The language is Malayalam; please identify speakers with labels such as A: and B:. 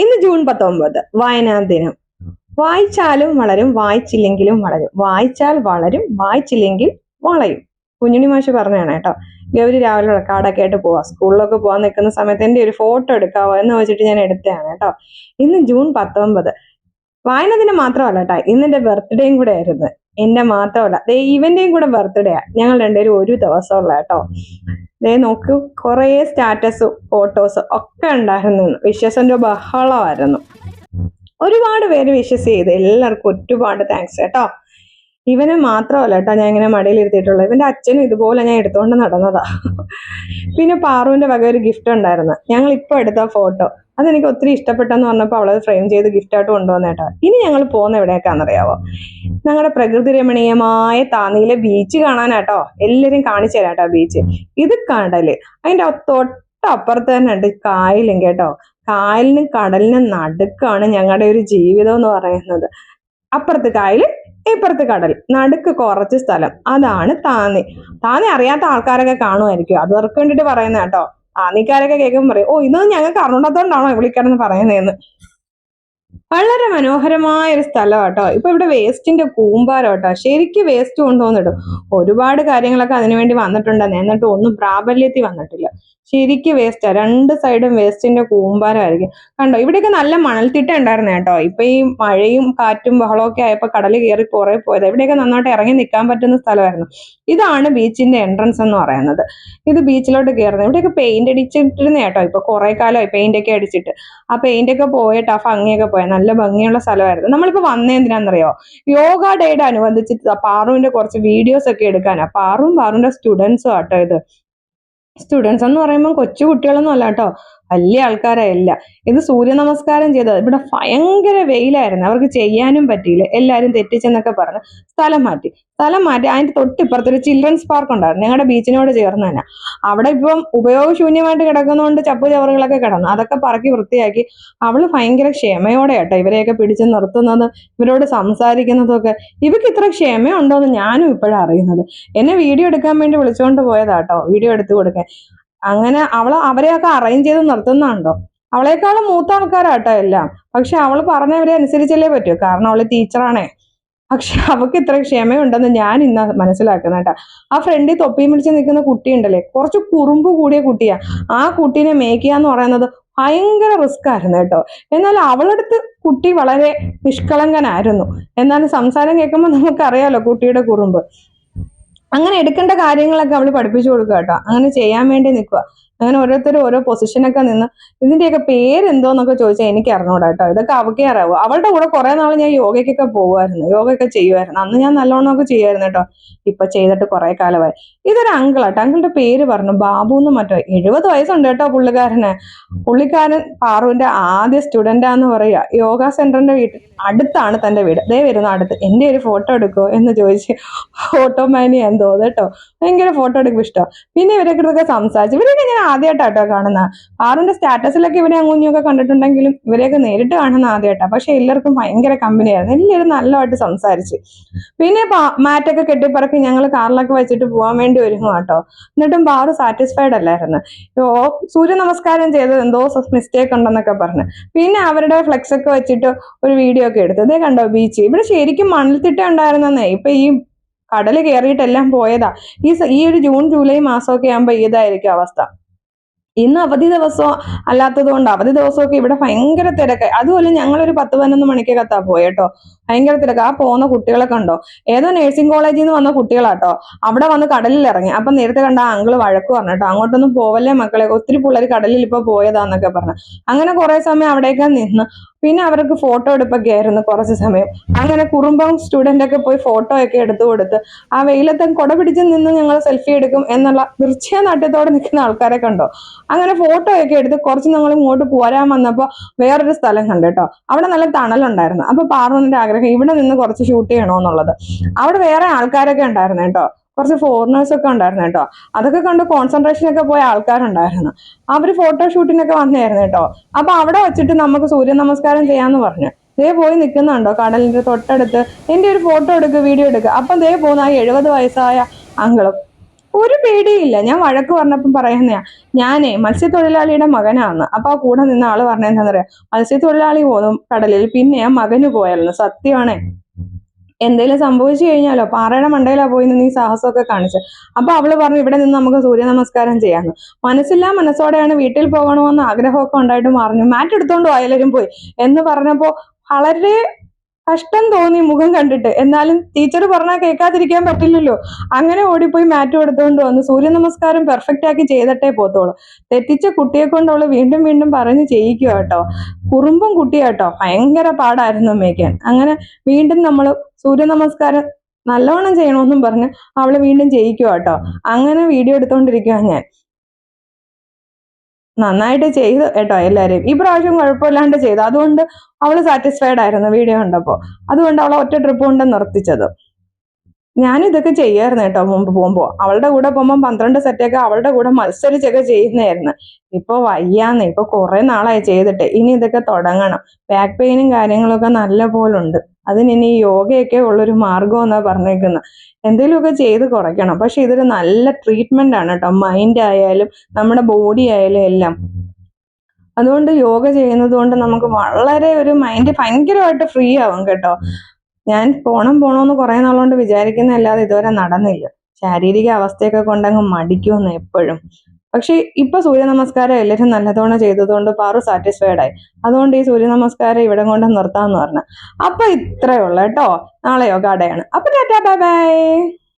A: ഇന്ന് ജൂൺ പത്തൊമ്പത് വായനാ ദിനം. വായിച്ചാലും വളരും വായിച്ചില്ലെങ്കിലും വളരും. വായിച്ചാൽ വളരും വായിച്ചില്ലെങ്കിൽ വളയും. കുഞ്ഞുണി മാഷ് പറഞ്ഞതാണ് കേട്ടോ. ഗൗരി രാവിലെ റെക്കാർഡൊക്കെ ആയിട്ട് പോവാ. സ്കൂളിലൊക്കെ പോകാൻ നിൽക്കുന്ന സമയത്ത് എന്റെ ഒരു ഫോട്ടോ എടുക്കാവോ എന്ന് വെച്ചിട്ട് ഞാൻ എടുത്തതാണ് കേട്ടോ. ഇന്ന് ജൂൺ പത്തൊമ്പത്. വായന ദിനം മാത്രമല്ല കേട്ടോ. ഇന്ന് എന്റെ ബർത്ത്ഡേയും കൂടെ ആയിരുന്നു. എന്റെ മാത്രമല്ല. ഇവന്റെയും കൂടെ ആണ്. ഞങ്ങൾ രണ്ടുപേരും ഒരു ദിവസമുള്ള കേട്ടോ. ദേ നോക്കൂ കുറേ സ്റ്റാറ്റസും ഫോട്ടോസും ഒക്കെ ഉണ്ടായിരുന്നു വിശ്വസിന്റെ ബഹളമായിരുന്നു. ഒരുപാട് പേര് വിശ്വസ് ചെയ്ത്. എല്ലാവർക്കും ഒരുപാട് താങ്ക്സ് കേട്ടോ. ഇവന് മാത്രമല്ല കേട്ടോ ഞാൻ ഇങ്ങനെ മടിയിൽ ഇരുത്തിയിട്ടുള്ളത്. ഇവന്റെ അച്ഛനും ഇതുപോലെ ഞാൻ എടുത്തുകൊണ്ട് നടന്നതാ. പിന്നെ പാറുവിന്റെ വക ഒരു ഗിഫ്റ്റ് ഉണ്ടായിരുന്നു. ഞങ്ങൾ ഇപ്പോൾ എടുത്ത ഫോട്ടോ അതെനിക്ക് ഒത്തിരി ഇഷ്ടപ്പെട്ടെന്ന് പറഞ്ഞപ്പോൾ അവളത് ഫ്രെയിം ചെയ്ത് ഗിഫ്റ്റായിട്ട് കൊണ്ടുവന്നേട്ടാ ഇനി ഞങ്ങൾ പോകുന്ന എവിടെയൊക്കെയാണെന്നറിയാവോ? ഞങ്ങളുടെ പ്രകൃതി രമണീയമായ താന്നിയിലെ ബീച്ച് കാണാനാട്ടോ എല്ലാവരും കാണിച്ചു തരാട്ടോ ബീച്ച് ഇത് കടൽ. അതിന്റെ തൊട്ടപ്പുറത്ത് തന്നെ ഉണ്ട് കായലും കേട്ടോ. കായലിനും കടലിനും നടുക്കാണ് ഞങ്ങളുടെ ഒരു ജീവിതം എന്ന് പറയുന്നത്. അപ്പുറത്ത് കായൽ ഇപ്പുറത്ത് കടൽ. നടുക്ക് കുറച്ച് സ്ഥലം. അതാണ് താന്നി. താന്നി അറിയാത്ത ആൾക്കാരൊക്കെ കാണുമായിരിക്കും. അത് വേണ്ടിയിട്ട് പറയുന്ന കേട്ടോ. താന്നിക്കാരൊക്കെ കേൾക്കുമ്പോൾ പറയും ഓ ഇതൊന്നും ഞങ്ങൾക്ക് അറിഞ്ഞൂടാത്തോണ്ടാണോ വിളിക്കണമെന്ന് പറയുന്നതെന്ന്? വളരെ മനോഹരമായ ഒരു സ്ഥലം കേട്ടോ ഇപ്പൊ ഇവിടെ വേസ്റ്റിന്റെ കൂമ്പാരം കേട്ടോ ശരിക്കും വേസ്റ്റ് കൊണ്ടുവന്നിടും. ഒരുപാട് കാര്യങ്ങളൊക്കെ അതിനുവേണ്ടി വന്നിട്ടുണ്ടെന്ന്. എന്നിട്ട് ഒന്നും പ്രാബല്യത്തിൽ വന്നിട്ടില്ല. ശരിക്കും വേസ്റ്റാ രണ്ട് സൈഡും വേസ്റ്റിന്റെ കൂമ്പാരമായിരിക്കും. കണ്ടോ? ഇവിടെയൊക്കെ നല്ല മണൽത്തിട്ട ഉണ്ടായിരുന്നു കേട്ടോ. ഇപ്പൊ ഈ മഴയും കാറ്റും ബഹളവും ഒക്കെ ആയപ്പോ കടൽ കയറി കുറെ പോയത്. ഇവിടെയൊക്കെ നന്നായിട്ട് ഇറങ്ങി നിൽക്കാൻ പറ്റുന്ന സ്ഥലമായിരുന്നു. ഇതാണ് ബീച്ചിന്റെ എൻട്രൻസ് എന്ന് പറയുന്നത്. ഇത് ബീച്ചിലോട്ട് കയറുന്നത് ഇവിടെയൊക്കെ പെയിന്റ് അടിച്ചിട്ടിരുന്ന കേട്ടോ. ഇപ്പൊ കുറെ കാലമായി പെയിന്റ് ഒക്കെ അടിച്ചിട്ട്. ആ പെയിന്റ് ഒക്കെ പോയിട്ട് ആ ഭംഗിയൊക്കെ പോയ. നല്ല ഭംഗിയുള്ള സ്ഥലമായിരുന്നു. നമ്മളിപ്പോ വന്നേ എന്തിനാണെന്നറിയോ യോഗ ഡേയുടെ അനുബന്ധിച്ചിട്ട് പാറുവിന്റെ കുറച്ച് വീഡിയോസ് ഒക്കെ എടുക്കാനാ. പാറും പാറുവിന്റെ സ്റ്റുഡൻസും ആട്ടോ ഇത്. സ്റ്റുഡൻസ് എന്ന് പറയുമ്പോൾ കൊച്ചു കുട്ടികളൊന്നും അല്ല കേട്ടോ. വലിയ ആൾക്കാരായില്ല. ഇത് സൂര്യ നമസ്കാരം ചെയ്തത് ഇവിടെ ഭയങ്കര വെയിലായിരുന്നു. അവർക്ക് ചെയ്യാനും പറ്റിയില്ല. എല്ലാവരും തെറ്റിച്ചെന്നൊക്കെ പറഞ്ഞ്. സ്ഥലം മാറ്റി. സ്ഥലം മാറ്റി. അതിന്റെ തൊട്ടിപ്പുറത്ത് ഒരു ചിൽഡ്രൻസ് പാർക്ക് ഉണ്ടായിരുന്നു. ഞങ്ങളുടെ ബീച്ചിനോട് ചേർന്ന് തന്നെ അവിടെ ഇപ്പം ഉപയോഗശൂന്യമായിട്ട് കിടക്കുന്നതുകൊണ്ട് ചപ്പു ചവറുകളൊക്കെ കിടന്നു. അതൊക്കെ പറക്കി വൃത്തിയാക്കി. അവൾ ഭയങ്കര ക്ഷമയോടെ കേട്ടോ ഇവരെയൊക്കെ പിടിച്ച് നിർത്തുന്നതും ഇവരോട് സംസാരിക്കുന്നതും ഒക്കെ ഇവർക്ക് ഇത്ര ക്ഷമയുണ്ടോ എന്ന് ഞാനും ഇപ്പോഴാണ് അറിയുന്നത്. എന്നെ വീഡിയോ എടുക്കാൻ വേണ്ടി വിളിച്ചുകൊണ്ട് പോയതാട്ടോ. വീഡിയോ എടുത്തു കൊടുക്കാൻ. അങ്ങനെ അവൾ അവരെയൊക്കെ അറേഞ്ച് ചെയ്ത് നിർത്തുന്നുണ്ടോ? അവളെക്കാളും മൂത്ത ആൾക്കാരാട്ടോ എല്ലാം. പക്ഷെ അവൾ പറഞ്ഞവരെ അനുസരിച്ചല്ലേ പറ്റൂ. കാരണം അവൾ ടീച്ചറാണേ പക്ഷെ അവൾക്ക് ഇത്ര ക്ഷമയുണ്ടെന്ന് ഞാൻ ഇന്ന് മനസ്സിലാക്കുന്ന കേട്ടാ. ആ ഫ്രണ്ടിൽ തൊപ്പിയും പിടിച്ച് നിൽക്കുന്ന കുട്ടി ഉണ്ടല്ലേ കുറച്ച് കുറുമ്പ് കൂടിയ കുട്ടിയാ. ആ കുട്ടീനെ മേക്കുക എന്ന് പറയുന്നത് ഭയങ്കര റിസ്ക് ആയിരുന്നു കേട്ടോ. എന്നാൽ അവളടുത്ത് കുട്ടി വളരെ നിഷ്കളങ്കനായിരുന്നു. എന്നാലും സംസാരം കേൾക്കുമ്പോൾ നമുക്കറിയാലോ കുട്ടിയുടെ കുറുമ്പ്. അങ്ങനെ എടുക്കേണ്ട കാര്യങ്ങളൊക്കെ അവൾ പഠിപ്പിച്ചു കൊടുക്കുക കേട്ടോ. അങ്ങനെ ചെയ്യാൻ വേണ്ടി നിൽക്കുക. അങ്ങനെ ഓരോരുത്തരും ഓരോ പൊസിഷനൊക്കെ നിന്ന് ഇതിന്റെയൊക്കെ പേരെന്തോന്നൊക്കെ ചോദിച്ചാൽ എനിക്ക് അറിഞ്ഞൂടാ കേട്ടോ. ഇതൊക്കെ അവക്കേ അറിയാവൂ. അവളുടെ കൂടെ കുറെ നാൾ ഞാൻ യോഗയ്ക്കൊക്കെ പോകുമായിരുന്നു യോഗയൊക്കെ ചെയ്യുമായിരുന്നു അന്ന് ഞാൻ നല്ലോണം ഒക്കെ ചെയ്യുമായിരുന്നു കേട്ടോ. ഇപ്പൊ ചെയ്തിട്ട് കുറെ കാലമായി. ഇതൊരു അങ്കിളാട്ടോ അങ്കിളുടെ പേര് പറഞ്ഞു ബാബു എന്ന് മറ്റോ. എഴുപത് വയസ്സുണ്ട് കേട്ടോ പുള്ളിക്കാരന്. പുള്ളിക്കാരൻ പാറുവിന്റെ ആദ്യ സ്റ്റുഡന്റാന്ന് പറയുക യോഗ സെന്ററിന്റെ വീട്ടിൽ അടുത്താണ് തന്റെ വീട്. ദേ വരുന്ന അടുത്ത്. എന്റെ ഒരു ഫോട്ടോ എടുക്കോ എന്ന് ചോദിച്ച് ഫോട്ടോ മാനി ഞാൻ തോന്നുന്നു കേട്ടോ. ഭയങ്കര ഫോട്ടോ എടുക്കും ഇഷ്ടം. പിന്നെ ഇവരൊക്കെ ഇതൊക്കെ സംസാരിച്ചു ഇവരൊക്കെ ഞാൻ ആദ്യമായിട്ടാട്ടോ കാണുന്ന. ആറിന്റെ സ്റ്റാറ്റസിലൊക്കെ ഇവരെ അങ്ങുഞ്ഞൊക്കെ കണ്ടിട്ടുണ്ടെങ്കിലും ഇവരെയൊക്കെ നേരിട്ട് കാണുന്ന ആദ്യമായിട്ടാ പക്ഷെ എല്ലാവർക്കും ഭയങ്കര കമ്പനിയായിരുന്നു എല്ലാവരും നല്ലതായിട്ട് സംസാരിച്ച്. പിന്നെ മാറ്റൊക്കെ കെട്ടിപ്പറക്കി ഞങ്ങൾ കാറിലൊക്കെ വെച്ചിട്ട് പോകാൻ വേണ്ടി ഒരുങ്ങും കേട്ടോ എന്നിട്ടും ബാറ് സാറ്റിസ്ഫൈഡ് അല്ലായിരുന്നു. സൂര്യ നമസ്കാരം ചെയ്തത് എന്തോ മിസ്റ്റേക്ക് ഉണ്ടെന്നൊക്കെ പറഞ്ഞു. പിന്നെ അവരുടെ ഫ്ലെക്സ് ഒക്കെ വെച്ചിട്ട് ഒരു വീഡിയോ ഒക്കെ എടുത്തു. ഇതേ കണ്ടോ ബീച്ച് ഇവിടെ ശരിക്കും മണൽത്തിട്ട ഉണ്ടായിരുന്നേ ഇപ്പൊ ഈ കടൽ കയറിയിട്ടെല്ലാം പോയതാ. ഈ ഈ ഒരു ജൂൺ ജൂലൈ മാസമൊക്കെ ആകുമ്പോൾ ഇതായിരിക്കും അവസ്ഥ. ഇന്ന് അവധി ദിവസം അല്ലാത്തത് കൊണ്ട് അവധി ദിവസമൊക്കെ ഇവിടെ ഭയങ്കര തിരക്ക്. അതുപോലെ ഞങ്ങളൊരു പത്ത് പതിനൊന്ന് മണിക്കകത്താ പോയേട്ടോ. ഭയങ്കര തിരക്ക്. ആ പോകുന്ന കുട്ടികളെ കണ്ടോ? ഏതോ നഴ്സിംഗ് കോളേജിൽ നിന്ന് വന്ന കുട്ടികളാട്ടോ. അവിടെ വന്ന് കടലിൽ ഇറങ്ങി അപ്പൊ നേരത്തെ കണ്ട ആ അങ്കിൾ വഴക്ക് പറഞ്ഞിട്ടോ. അങ്ങോട്ടൊന്നും പോവല്ലേ മക്കളെ? ഒത്തിരി പിള്ളേർ കടലിൽ ഇപ്പൊ പോയതാന്നൊക്കെ പറഞ്ഞു. അങ്ങനെ കുറെ സമയം അവിടേക്ക് നിന്ന്. പിന്നെ അവർക്ക് ഫോട്ടോ എടുപ്പൊക്കെ ആയിരുന്നു കുറച്ച് സമയം. അങ്ങനെ കുറുമ്പം സ്റ്റുഡന്റ് ഒക്കെ പോയി ഫോട്ടോ ഒക്കെ എടുത്തു കൊടുത്ത് ആ വെയിലത്തെ കുട പിടിച്ച് നിന്ന് ഞങ്ങൾ സെൽഫി എടുക്കും എന്നുള്ള തീർച്ചയായും നിൽക്കുന്ന ആൾക്കാരെ കണ്ടോ? അങ്ങനെ ഫോട്ടോ ഒക്കെ എടുത്ത് കുറച്ച് ഞങ്ങൾ ഇങ്ങോട്ട് പോരാൻ വന്നപ്പോൾ വേറൊരു സ്ഥലം കണ്ടു കേട്ടോ. അവിടെ നല്ല തണലുണ്ടായിരുന്നു. അപ്പോൾ പാർവണിന്റെ ആഗ്രഹം ഇവിടെ നിന്ന് കുറച്ച് ഷൂട്ട് ചെയ്യണമെന്നുള്ളത് അവിടെ വേറെ ആൾക്കാരൊക്കെ ഉണ്ടായിരുന്നു കേട്ടോ. കുറച്ച് ഫോറിനേഴ്സ് ഒക്കെ ഉണ്ടായിരുന്നു കേട്ടോ. അതൊക്കെ കണ്ട് കോൺസെൻട്രേഷൻ ഒക്കെ പോയ ആൾക്കാരുണ്ടായിരുന്നു. അവർ ഫോട്ടോ ഷൂട്ടിനൊക്കെ വന്നായിരുന്നു കേട്ടോ. അപ്പൊ അവിടെ വെച്ചിട്ട് നമുക്ക് സൂര്യ നമസ്കാരം ചെയ്യാന്ന് പറഞ്ഞു. ദേ പോയി നിൽക്കുന്നുണ്ടോ കടലിന്റെ തൊട്ടടുത്ത്? എന്റെ ഒരു ഫോട്ടോ എടുക്കുക വീഡിയോ എടുക്കുക അപ്പം ദേ പോകുന്ന ആ എഴുപത് വയസ്സായ അങ്കിളും ഒരു പേടിയില്ല. ഞാൻ വഴക്ക് പറഞ്ഞപ്പം പറയുന്നയാ ഞാനേ മത്സ്യത്തൊഴിലാളിയുടെ മകനാണ് അപ്പൊ ആ കൂടെ നിന്ന ആൾ പറഞ്ഞെന്താ പറയാ മത്സ്യത്തൊഴിലാളി പോകും കടലിൽ പിന്നെ ആ മകന് പോയായിരുന്നു. സത്യമാണേ. എന്തെങ്കിലും സംഭവിച്ചു കഴിഞ്ഞാലോ? പാറയുടെ മണ്ടയിലാ പോയി നിന്ന് ഈ സാഹസമൊക്കെ കാണിച്ചത് അപ്പൊ അവൾ പറഞ്ഞു ഇവിടെ നിന്ന് നമുക്ക് സൂര്യ നമസ്കാരം ചെയ്യാന്ന്. മനസ്സില്ലാ മനസ്സോടെയാണ് വീട്ടിൽ പോകണമെന്ന് ആഗ്രഹമൊക്കെ ഉണ്ടായിട്ട് പറഞ്ഞു മാറ്റ് എടുത്തോണ്ട് പോയാലും പോയി. എന്ന് പറഞ്ഞപ്പോ വളരെ കഷ്ടം തോന്നി മുഖം കണ്ടിട്ട്. എന്നാലും ടീച്ചർ പറഞ്ഞാൽ കേൾക്കാതിരിക്കാൻ പറ്റില്ലല്ലോ. അങ്ങനെ ഓടിപ്പോയി മാറ്റ് എടുത്തുകൊണ്ട് വന്ന് സൂര്യ നമസ്കാരം പെർഫെക്റ്റ് ആക്കി ചെയ്തിട്ടേ പോത്തോളൂ തെറ്റിച്ച കുട്ടിയെ കൊണ്ട് വീണ്ടും വീണ്ടും പറഞ്ഞ് ചെയ്യിക്കുക കേട്ടോ. കുറുമ്പും കുട്ടിയാട്ടോ ഭയങ്കര പാടായിരുന്നു അമ്മയ്ക്കാൻ അങ്ങനെ വീണ്ടും നമ്മൾ സൂര്യ നമസ്കാരം നല്ലോണം ചെയ്യണമെന്നും പറഞ്ഞ് അവളെ വീണ്ടും ചെയ്യിക്കുക കേട്ടോ അങ്ങനെ വീഡിയോ എടുത്തോണ്ടിരിക്കുക ഞാൻ. നന്നായിട്ട് ചെയ്തു കേട്ടോ എല്ലാരെയും. ഈ പ്രാവശ്യം കുഴപ്പമില്ലാണ്ട് ചെയ്തു. അതുകൊണ്ട് അവൾ സാറ്റിസ്ഫൈഡ് ആയിരുന്നു വീഡിയോ കണ്ടപ്പോ. അതുകൊണ്ട് അവളെ ഒറ്റ ട്രിപ്പ് കൊണ്ട് നിർത്തിച്ചത്. ഞാനിതൊക്കെ ചെയ്യായിരുന്നു കേട്ടോ മുമ്പ് പോകുമ്പോ. അവളുടെ കൂടെ പോകുമ്പോൾ പന്ത്രണ്ട് സെറ്റൊക്കെ അവളുടെ കൂടെ മത്സരിച്ചൊക്കെ ചെയ്യുന്നതായിരുന്നു. ഇപ്പൊ വയ്യാന്ന്. ഇപ്പൊ കുറേ നാളായി ചെയ്തിട്ട്. ഇനി ഇതൊക്കെ തുടങ്ങണം. ബാക്ക് പെയിനും കാര്യങ്ങളൊക്കെ നല്ല പോലുണ്ട് അതിന് യോഗയൊക്കെ ഉള്ളൊരു മാർഗം എന്നാ പറഞ്ഞേക്കുന്നത് എന്തെങ്കിലുമൊക്കെ ചെയ്ത് കുറയ്ക്കണം. പക്ഷെ ഇതൊരു നല്ല ട്രീറ്റ്മെന്റ് ആണ് കേട്ടോ. മൈൻഡ് ആയാലും നമ്മുടെ ബോഡി ആയാലും എല്ലാം. അതുകൊണ്ട് യോഗ ചെയ്യുന്നത് കൊണ്ട് നമുക്ക് വളരെ ഒരു മൈൻഡ് ഭയങ്കരമായിട്ട് ഫ്രീ ആവും കേട്ടോ. ഞാൻ പോണം പോണോന്ന് കുറെ നാളുകൊണ്ട് വിചാരിക്കുന്നതല്ലാതെ ഇതുവരെ നടന്നില്ല. ശാരീരിക അവസ്ഥയൊക്കെ കൊണ്ടങ്ങ് മടിക്കുമെന്ന് എപ്പോഴും. പക്ഷെ ഇപ്പൊ സൂര്യ നമസ്കാരം എല്ലാവരും നല്ലതോണം ചെയ്തതുകൊണ്ട് പാറു സാറ്റിസ്ഫൈഡ് ആയി. അതുകൊണ്ട് ഈ സൂര്യ നമസ്കാരം ഇവിടെ കൊണ്ട് നിർത്താന്ന് പറഞ്ഞു. അപ്പൊ ഇത്രയേ ഉള്ളൂ കേട്ടോ. നാളെയോ കടയാണ് അപ്പൊ ടാറ്റാ ബൈ ബൈ.